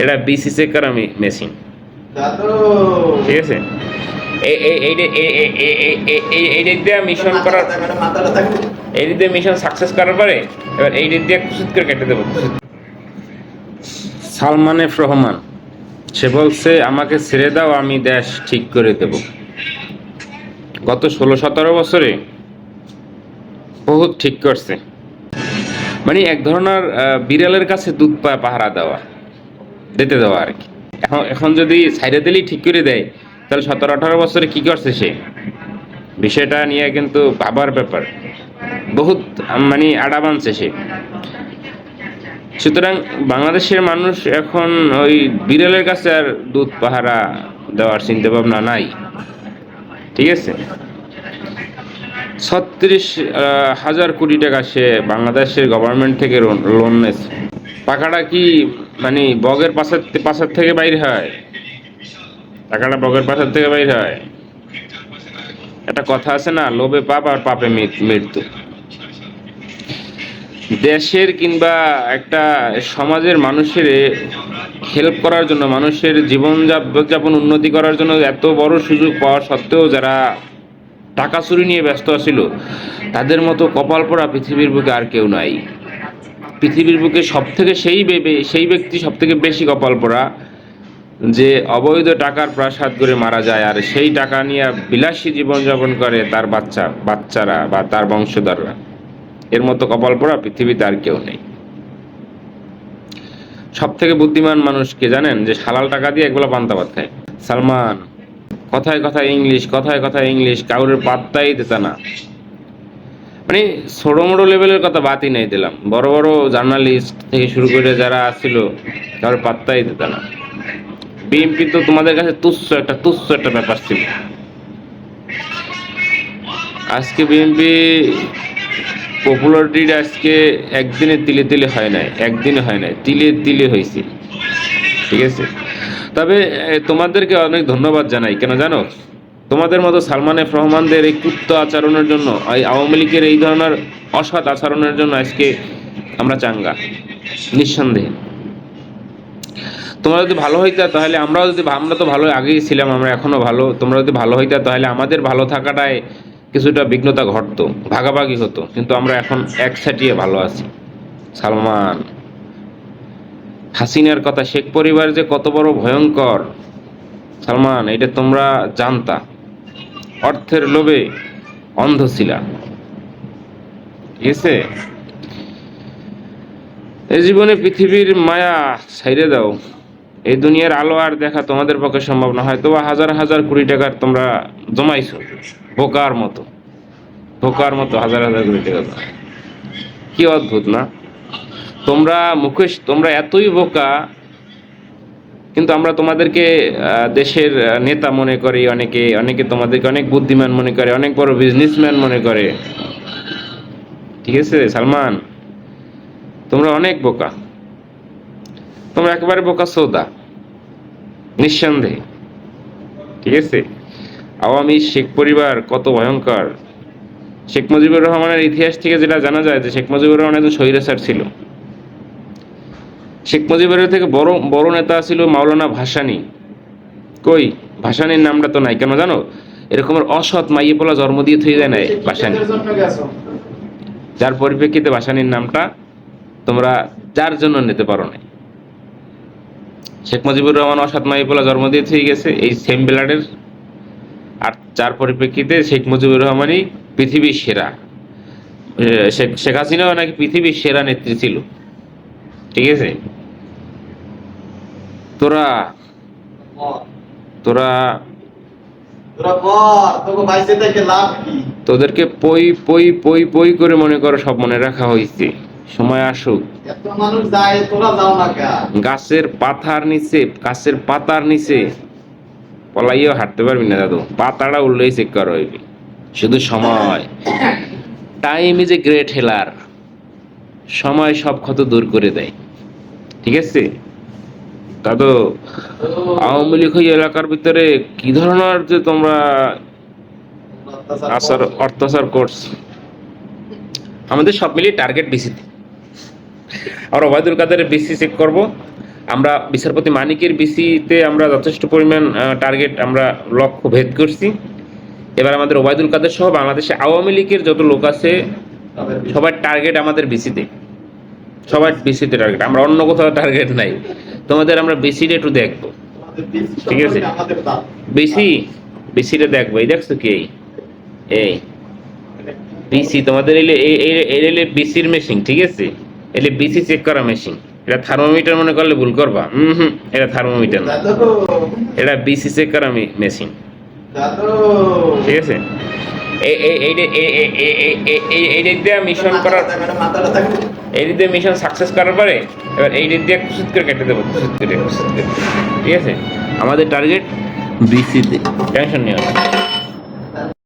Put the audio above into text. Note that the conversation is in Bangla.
এটা বিসিসে করা মেশিন ঠিক আছে? সালমান এফ রহমান সে বলছে আমাকে ছেড়ে দাও আমি দেশ ঠিক করে দেব। গত ষোলো সতেরো বছরে বহুত ঠিক করছে। মানে এক ধরনের বিড়ালের কাছে দুধ পাহারা দেওয়া। দিতে দেওয়া আর কি। এখন এখন যদি সাইডে দিলেই ঠিক করে দেয়, তাহলে সতেরো, আঠারো বছরে কি করছে সে? বিষয়টা নিয়ে কিন্তু ভাবার ব্যাপার। বহুত মানে আড়া বানছে সে। সুতরাং বাংলাদেশের মানুষ এখন ওই বিড়ালের কাছে আর দুধ পাহারা দেওয়ার চিন্তা ভাবনা নাই। ঠিক আছে? ছত্রিশ হাজার কোটি টাকা সে বাংলাদেশের গভর্নমেন্ট থেকে লোন নিয়েছে। টাকাটা কি মানে বগের পাশার পাশার থেকে বাইর হয়। টাকাটা বগের পাশার থেকে বাইর হয়। একটা কথা আছে না, লোভে পাপ আর পাপে মৃত্যু। দেশের কিংবা একটা সমাজের মানুষের হেল্প করার জন্য, মানুষের জীবন যাপন উন্নতি করার জন্য এত বড় সুযোগ পাওয়া সত্ত্বেও যারা টাকা চুরি নিয়ে ব্যস্ত ছিল তাদের মতো কপাল পড়া পৃথিবীর বুকে আর কেউ নাই। পৃথিবীর বুকে সব থেকে সেই সেই ব্যক্তি সব থেকে বেশি কপাল পড়া যে অবৈধ টাকার প্রাসাদ করে মারা যায় আর সেই টাকা নিয়ে বিলাসী জীবনযাপন করে তার বাচ্চা, বাচ্চারা বা তার বংশধররা। এর মতো কপাল পড়া পৃথিবীতে আর কেউ নেই। সব থেকে বুদ্ধিমান মানুষকে জানেন যে হালাল টাকা দিয়ে একবেলা পান্তা ভাত খায়? সালমান, কথায় কথায় ইংলিশ, কথায় কথায় ইংলিশ, কাউরের পাত্তাই দিত না। মানে ছোট মোটো লেভেলের কথা বাতই নাই দিলাম। বড় বড় জার্নালিস্ট থেকে শুরু করে যারা ছিল কারোর পাত্তাই দিত না। বিএনপি তো তোমাদের কাছে তুচ্ছ একটা তুচ্ছ একটা ব্যাপার ছিল। আজকে বিএনপি পপুলারিটি আজকে একদিনে তিলে তিলে হয় নাই, একদিনে হয় নাই, তিলে তিলে হয়েছে ঠিক আছে? তবে তোমাদেরকে অনেক ধন্যবাদ জানাই। কেন জানো? তোমাদের মতো সালমান এফ রহমানদের এই কুত্ত আচরণের জন্য, এই আওয়ামী লীগের এই ধরনের অসৎ আচরণের জন্য আজকে আমরা চাঙ্গা, নিঃসন্দেহে। তোমরা যদি ভালো হইতা তাহলে আমরাও যদি আমরা তো ভালো আগেই ছিলাম, আমরা এখনও ভালো। তোমরা যদি ভালো হইতা তাহলে আমাদের ভালো থাকাটায় কিছুটা বিঘ্নতা ঘটতো, ভাগাভাগি হতো। কিন্তু আমরা এখন এক সাটিয়ে ভালো আছি। সালমান, হাসিনার কথা, শেখ পরিবার যে কত বড় ভয়ঙ্কর। সালমান, এটা তোমরা জানতা। অর্থের লোভে অন্ধ ছিলা। ঠিক আছে? এই জীবনে পৃথিবীর মায়া ছাইরে দাও। এই দুনিয়ার আলো আর দেখা তোমাদের পক্ষে সম্ভব না। হয়তো বা হাজার হাজার কোটি টাকার তোমরা জমাইছো। বোকার মতো। বোকার মতো হাজার হাজার কোটি টাকা। কি অদ্ভুত না? তোমরা মুখেশ তোমরা এতই বোকা কিন্তু আমরা তোমাদেরকে দেশের নেতা মনে করি অনেকে অনেকে তোমাদেরকে অনেক বুদ্ধিমান মনে করে, অনেক বড় বিজনেসম্যান মনে করে। ঠিক আছে, সালমান? তোমরা অনেক বোকা। তোমরা একেবারে বোকা সৌদা। নিঃসন্দেহে। ঠিক আছে? আওয়ামী শেখ পরিবার কত ভয়ঙ্কর। শেখ মুজিবুর রহমানের ইতিহাস থেকে যেটা জানা যায় যে শেখ মুজিবুর রহমান একজন স্বৈরাচার ছিল। শেখ মুজিবুরের থেকে বড় বড় নেতা ছিল মাওলানা ভাসানী। কই? ভাসানীর নামটা তো নাই, কেন জানো? এরকমের অসৎ মাইয়ে পোলা জন্ম দিয়ে থই যায় না ভাসানী। যার পরিপ্রেক্ষিতে ভাসানীর নামটা তোমরা যার জন্য নিতে পারো না শেখ মুজিবুর রহমান অসৎ মাইয়ে পোলা জন্ম দিয়ে থেকে গেছে, এই সেম ব্লাডের। আর যার পরিপ্রেক্ষিতে শেখ মুজিবুর রহমানই পৃথিবীর সেরা। শেখ হাসিনাও নাকি পৃথিবীর সেরা নেত্রী ছিল। ঠিক আছে? তোরা তোরা তোদেরকে পই পই পই পই করে মনে করো সব মনে রাখা হয়েছে। সময় আসুক। গাছের পাতার নিচে গাছের পাতার নিচে। পলাইও হাঁটতে পারবি না দাদু পাতাটা উঠলেই চেক করা হইবি শুধু সময়। টাইম ইজ এ গ্রেট হেলার সময় সব ক্ষত দূর করে দেয়। ঠিক আছে? দাদু, আওয়ামী লীগ এলাকার ভিতরে কি ধরনের যে তোমরা অত্যাচার করছ? আমাদের সব মিলিয়ে টার্গেট বিসিতে আমরা ওবায়দুল কাদের বিসি চেক করব। আমরা বিচারপতি মানিকের বিসিতে আমরা যথেষ্ট পরিমাণ টার্গেট আমরা লক্ষ্য ভেদ করছি। এবার আমাদের ওবায়দুল কাদের সহ বাংলাদেশে আওয়ামী লীগের যত লোক আছে সবার টার্গেট আমাদের বিসিতে সবার বিসিতে টার্গেট আমরা অন্য কোথাও টার্গেট নাই। তোমাদের আমরা বিসিতে একটু দেখব। ঠিক আছে। বিসি বিসিটা দেখব। এই দেখছ কি? এই। এই। বিসি তোমাদের এলে এলে বিসির মেশিন ঠিক আছে? এলে বিসি চেক করা মেশিন এটা থার্মোমিটার মনে করলে ভুল করবা। হুম হুম এটা থার্মোমিটার না। এটা বিসি চেক করা মেশিন ঠিক আছে? এই- দিক দিয়ে মিশন করার এই দিক দিয়ে মিশন সাকসেস করার পরে, এবার এই দিক দিয়ে কুসুত করে কেটে দেবো কুসুত করে ঠিক আছে? আমাদের টার্গেট বিসিতে টেনশন নেই